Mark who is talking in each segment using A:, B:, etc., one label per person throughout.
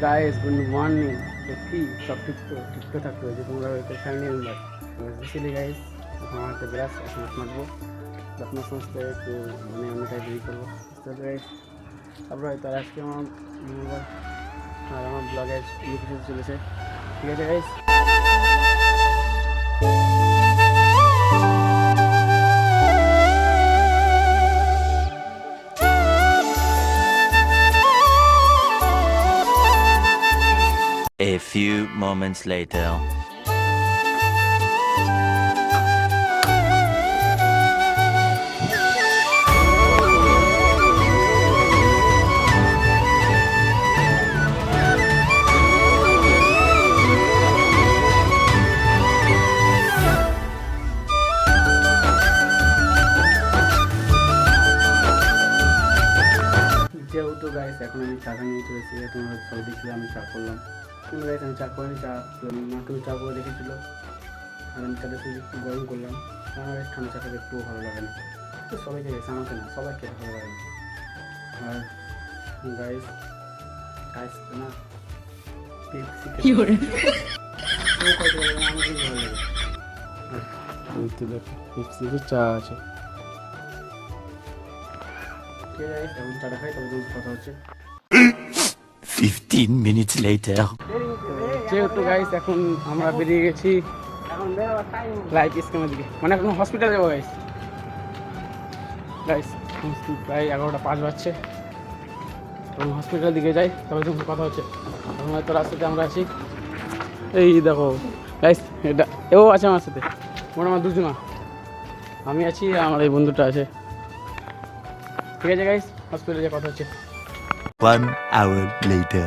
A: Good morning তো কি সব ঠিক ঠিক থাকতে হয়েছে তোমরা হয়তো ফ্যামিলি মেম্বার বেসিক্যালি গাইস এখন একটা ব্রাশ এখন হাত মাখবো আপনার সমস্ত একটু মানে অন্যটাই দেরি করব তো গাইস তারপরে হয়তো আজকে আমার আর আমার ব্লগের কিছু চলেছে ঠিক আছে guys
B: A few moments later.
A: যেহেতু গাইস এখন আমি চাটা নিয়ে চলেছি তোমরা সবাই দেখলে আমি চা করলাম কিন্তু গাইস আমি চা করিনি চা মা তুমি চা করে রেখেছিলো। আর আমি চাটা শুধু একটু গরম করলাম। আমার ঠান্ডা চাটা একটু ভালো লাগে না। তো সবাইকে গেছে আমাকে না সবাইকে ভালো লাগে না। আর গাইস গাইস না পেপসি
C: করে
A: দেখো চা আছে। ঠিক আছে এখন চাটা খাই তবে কথা হচ্ছে।
B: 15 minutes later.
A: যেহেতু গাইস এখন আমরা বেরিয়ে গেছি লাইফ স্কিমের দিকে। মানে এখন হসপিটালে যাব গাইস গাইস প্রায় এগারোটা পাঁচ বাজছে। এবং হসপিটালের দিকে যাই তবে তোমার কথা হচ্ছে। এখন হয়তো রাস্তাতে আমরা আছি। এই দেখো গাইস এটা এও আছে আমার সাথে। মোট আমার দুজনা। আমি আছি আমার এই বন্ধুটা আছে। ঠিক আছে গাইস হসপিটালে যে কথা হচ্ছে।
B: One hour later.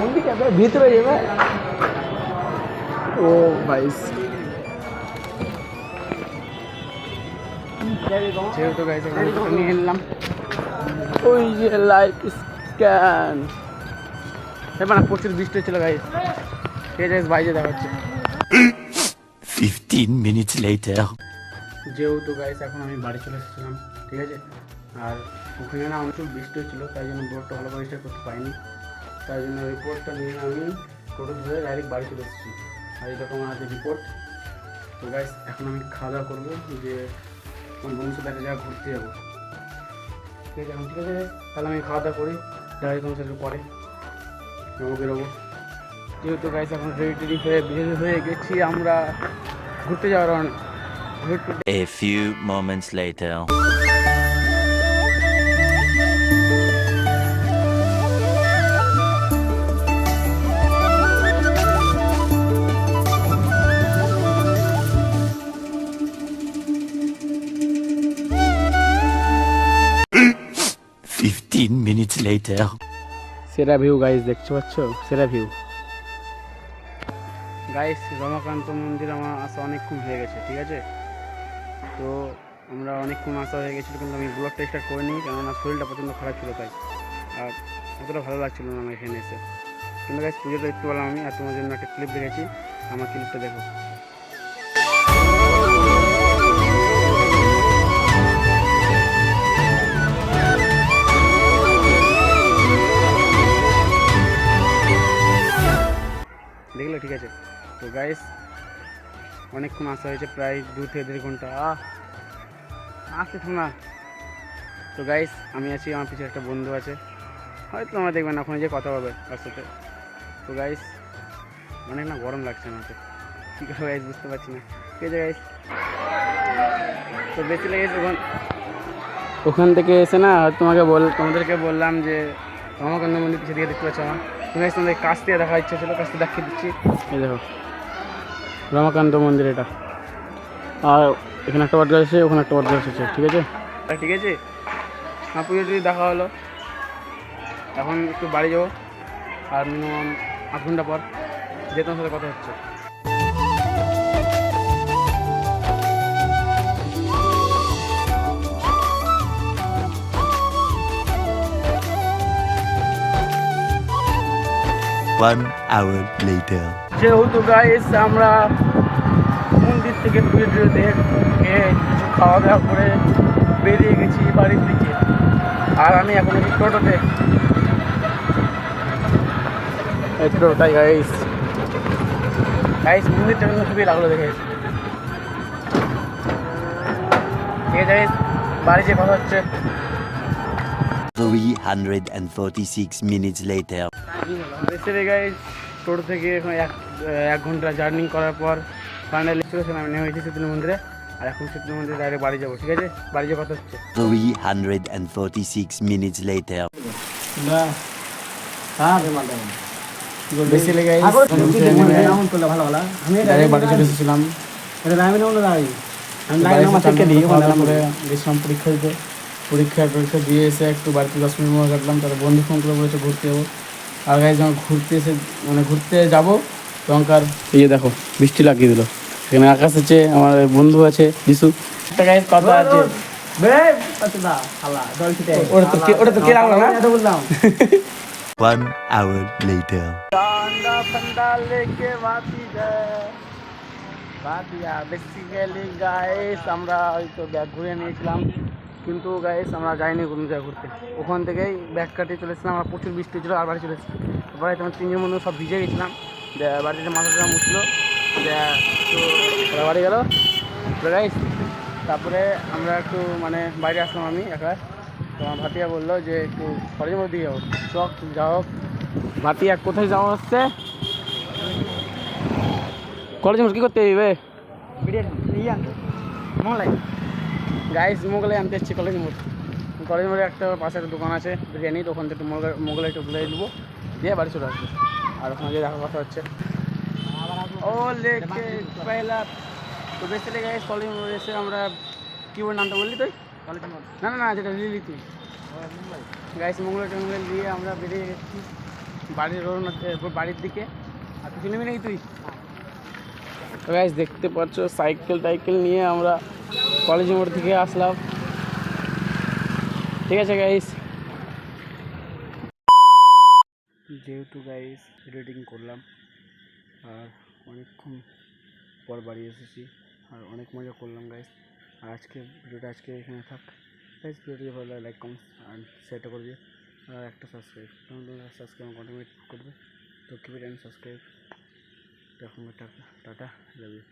A: মন্দির যাবে ভিতরে যাবে? ও ভাইস যেহেতু এলাম ওই যে লাইফ স্ক্যান এবার প্রচুর বৃষ্টি হচ্ছিল ঠিক আছে বাইরে দেখা হচ্ছে
B: 15 minutes later.
A: যেহেতু গাইস এখন আমি বাড়ি চলে এসেছিলাম ঠিক আছে? আর ওখানে না অনেক বৃষ্টি হচ্ছিল, তাই জন্য বোর্ডটা ভালো পরিষ্কার করতে পারিনি। তাই জন্য রিপোর্টটা নিয়ে আমি টোটো ধরে ডাইরেক্ট বাড়ি চলে এসেছি। আর এরকম হাতে রিপোর্ট তো গাইস এখন আমি খাওয়া দাওয়া করব, যে আমার বন্ধুর সাথে জায়গা ঘুরতে যাব। ঠিক আছে, এখন ঠিক আছে তাহলে আমি খাওয়া দাওয়া করি ডাইরেক্ট তোমার সাথে পরে। যাব বেরোবো যেহেতু গাইস এখন রেডি টেডি হয়ে বের হয়ে গেছি আমরা। ঘুরতে যাওয়ার অনেক
B: A few moments later. Later.
A: সেরা ভিউ গাইস দেখতে পাচ্ছ? সেরা ভিউ গাইস রমাকান্ত মন্দির আমার আসা অনেকক্ষণ হয়ে গেছে, ঠিক আছে? তো আমরা অনেকক্ষণ আসা হয়ে গেছিল, কিন্তু আমি ব্লগটা স্টার্ট করিনি, কেননা শরীরটা প্রচণ্ড খারাপ ছিল তাই। আর অতটা ভালো লাগছিল না আমার এখানে এসে। কিন্তু গাইস পুজোটা একটু বললাম আমি, আর তোমার জন্য একটা ক্লিপ দেখেছি। আমার ক্লিপটা দেখো। ঠিক আছে। তো গাইস অনেকক্ষণ আসা হয়েছে, প্রায় দু থেকে দেড় ঘণ্টা। আহ, আসতে শোনা তো গাইস আমি আছি, আমার পিছনে একটা বন্ধু আছে। হয়তো তোমরা দেখবে না, ওখানে যে কথা হবে তার সাথে। তো গাইস অনেক না গরম লাগছে আমাকে কী করে গাইস বুঝতে পারছি না। ঠিক আছে গাইস তো বেশি লেগেছে ওখান ওখান থেকে এসে না, তোমাকে বল, তোমাদেরকে বললাম যে রমাকান্ত মন্দির পিছিয়ে দিকে দেখতে পাচ্ছ আমার। গাইস তোমাদের কাছ থেকে দেখা ইচ্ছা ছিল কাছ থেকে দেখিয়ে দিচ্ছি। এই দেখো রমাকান্ত মন্দির এটা। আর এখানে একটা বট গাছ আছে ওখানে একটা বট গাছ আছে ঠিক আছে? ঠিক আছে? হ্যাঁ পুজো টুজো দেখা হলো। এখন একটু বাড়ি যাব। আর মিনিমাম আধ ঘণ্টা পর যে তোমার সাথে কথা হচ্ছে।
B: One hour later.
A: যেহেতু গাইস আমরা মন্দির থেকে টুজো দেখে কিছু খাওয়া দাওয়া করে বেরিয়ে গেছি বাড়ির দিকে। আর আমি এখন আছি টোটোতে। তাই গাইস গাইস মন্দিরটা কিন্তু খুবই লাগল দেখে। ঠিক আছে বাড়ি যে কথা হচ্ছে।
B: 346 minutes later.
A: বেসিরে গাইস টোটো থেকে এখন এক এক ঘণ্টা জার্নি করার পর ফাইনালি চলেছিলাম আমি নেমে হয়েছি শীতল মন্দিরে। আর এখন শীতল মন্দিরে ডাইরেক্ট বাড়ি যাব ঠিক আছে? বাড়ি যাওয়ার কথা হচ্ছে।
B: 346 minutes later.
A: বেসিলে গাইস ডাইরেক্ট বাড়ি চলে এসেছিলাম। তারপরে গেছিলাম পরীক্ষা দিতে। পরীক্ষা পরীক্ষা দিয়ে এসে একটু বাড়িতে দশ মিনিট মতো কাটলাম তারপর বন্ধু ফোন করে বলেছে ঘুরতে যাব। আর গাইজ যখন ঘুরতে এসে মানে ঘুরতে যাব লঙ্কার এই যে দেখো বৃষ্টি লাগিয়ে দিল। এখানে আকাশ আছে আমার বন্ধু আছে যিশু। একটা গাইজ কথা আছে। বললাম। আমরা ওই তো ঘুরে নিয়েছিলাম। কিন্তু গাইস আমরা যাইনি কোনো জায়গায় ঘুরতে। ওখান থেকেই ব্যাগ কাটিয়ে চলে এসেছিলাম, আমরা প্রচুর বৃষ্টি ছিল আর বাড়ি চলে এসেছি। তারপরে তোমার তিনজন বন্ধু সব ভিজে গেছিলাম। বাড়িতে মাথা দিয়ে তো বাড়ি গেল। গাইস তারপরে আমরা একটু মানে বাইরে আসলাম আমি একা। তো আমার ভাতিয়া বলল যে একটু কলেজের মধ্যে যাব চক যা হোক ভাতিয়া কোথায় যাওয়া হচ্ছে? কলেজে মোট কী করতে যাবে গাইস মোগলাই আনতে এসছি কলেজ মোড়। কলেজ মোড়ে একটা পাশে একটা দোকান আছে বিরিয়ানি তো ওখান থেকে একটু মোগলাই মোগলাই টুকলাই নেব। দিয়ে বাড়ি চলে আসব। আর ওখানে গিয়ে দেখার কথা হচ্ছে। ও তো লেগে কলেজ মোড়ে এসে আমরা কী বলে নামটা বললি তুই? কলেজ মোড়। না না না যেটা লিলি তুই গাইস মোগলাই টোগলাই দিয়ে আমরা বেরিয়ে গেছি বাড়ির রোড বাড়ির দিকে। আর তুই চিনবি নাকি তুই? তো গাইস দেখতে পাচ্ছ সাইকেল টাইকেল নিয়ে আমরা কলেজ মোড় থেকে আসলাম। ঠিক আছে গাইস যেহেতু গাইস এডিটিং করলাম, আর অনেকক্ষণ পর বাড়ি এসেছি, আর অনেক মজা করলাম গাইস আর আজকে ভিডিওটা আজকে এখানে থাক। গাইস ভিডিওটি ভালো লাগে লাইক কমেন্ট আর শেয়ারটা করবে আর একটা সাবস্ক্রাইব সাবস্ক্রাইব কন্টিনিউ করবে। তো কিপ ইট অ্যান্ড সাবস্ক্রাইব তখন টাটা লাভ ইউ